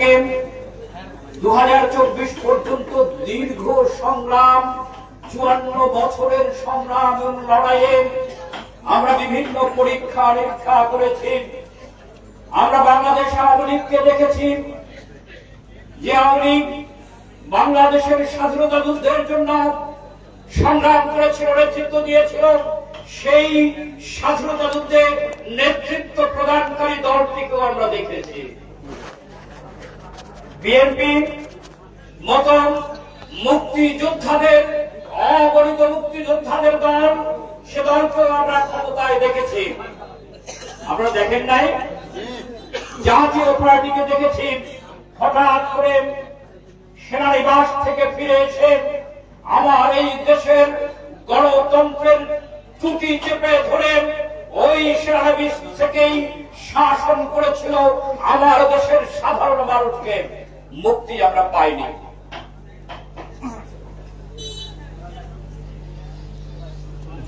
থেকে দু পর্যন্ত দীর্ঘ সংগ্রাম, চুয়ান্ন বছরের সংগ্রাম এবং লড়াইয়ে আমরা বিভিন্ন পরীক্ষা, নিরীক্ষা করেছি। আমরা বাংলাদেশ আওয়ামী লীগকে দেখেছি যে আওয়ামী বাংলাদেশের স্বাধীনতা যুদ্ধের জন্য সংগ্রাম করেছিল, নেতৃত্ব দিয়েছিল। সেই স্বাধীনতা যুদ্ধে নেতৃত্ব প্রদানকারী দলটিকেও আমরা দেখেছি। বিএনপি মত মুক্তিযোদ্ধাদের, অগণিত মুক্তিযোদ্ধাদের দল, সে দলকেও আমরা ক্ষমতায় দেখেছি। আপনারা দেখেন নাই? জাতীয় পার্টিকে দেখেছি, হঠাৎ করে সেনানিবাস থেকে ফিরে এসে আমার এই দেশের গণতন্ত্রের ত্রুটি চেপে ধরে ওই সেনানিবাস থেকেই শাসন করেছিল আমার দেশের সাধারণ মানুষকে। মুক্তি আমরা পাইনি।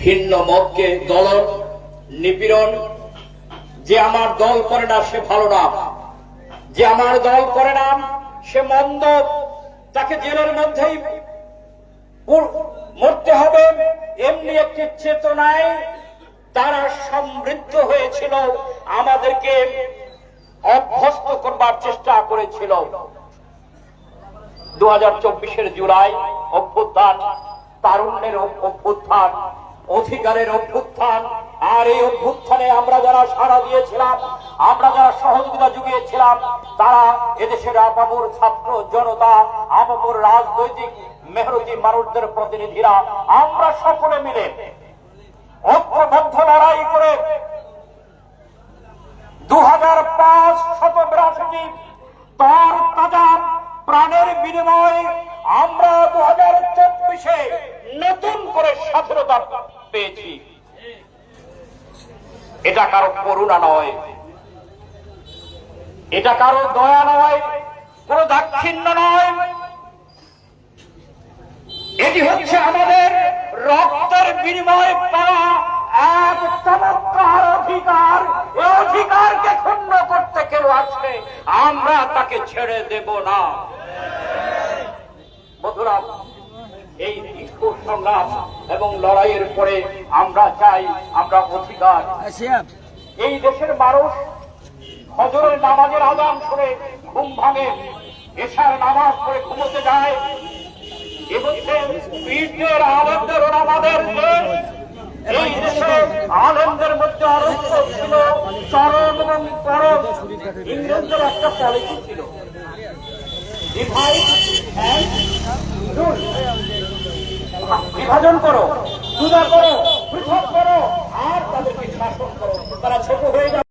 ভিন্ন মতকে দল নিপীড়ন, যে আমার দল করে না, সে ভালো না। যে আমার দল করে না, সে মন্দ, তাকে জেলের মধ্যেই মরতে হবে। এমনি একটি চেতনায় তারা সমৃদ্ধ হয়েছিল, আমাদেরকে অভ্যস্ত করবার চেষ্টা করেছিল। আমরা যারা সাড়া দিয়েছিলাম, আমরা যারা সহযোগিতা জুগিয়েছিলাম, তারা এদেশের আপামুর ছাত্র জনতা, আপামুর রাজনৈতিক মেহরতি মানুষদের প্রতিনিধিরা, আমরা সকলে মিলে ঐক্যবদ্ধ লড়াই করে প্রাণের বিনিময়ে আমরা দু হাজার চব্বিশে নতুন করে স্বাধীনতা পেয়েছি। এটা কারও করুণা নয়। এটা কারও দয়া নয়, কোন দাক্ষিণ্য নয়। এটি হচ্ছে আমাদের রক্তের বিনিময়ে পাওয়া এক চমৎকার অধিকার। এই অধিকারকে ক্ষুণ্ণ করতে কেউ আসলে আমরা তাকে ছেড়ে দেব না। বন্ধুরা এই দীর্ঘ সংগ্রাম এবং লড়াইয়ের পরে আমরা চাই আমরা অধিকার। এই দেশের মানুষ হজরের নামাজের আদান করে ঘুম ভাঙে এশার নামাজ করে ঘুমোতে যায়। বীরদের আনন্দের আমাদের এই দেশে আনন্দের মধ্যে আনন্দ ছিল চরম এবং পরম। ইংরেজদের একটা পলিসি ছিল। বিভাজন করো দুদা করো পৃথক করো আর তাদেরকে শাসন করো। তারা ছোট হয়ে যাবে।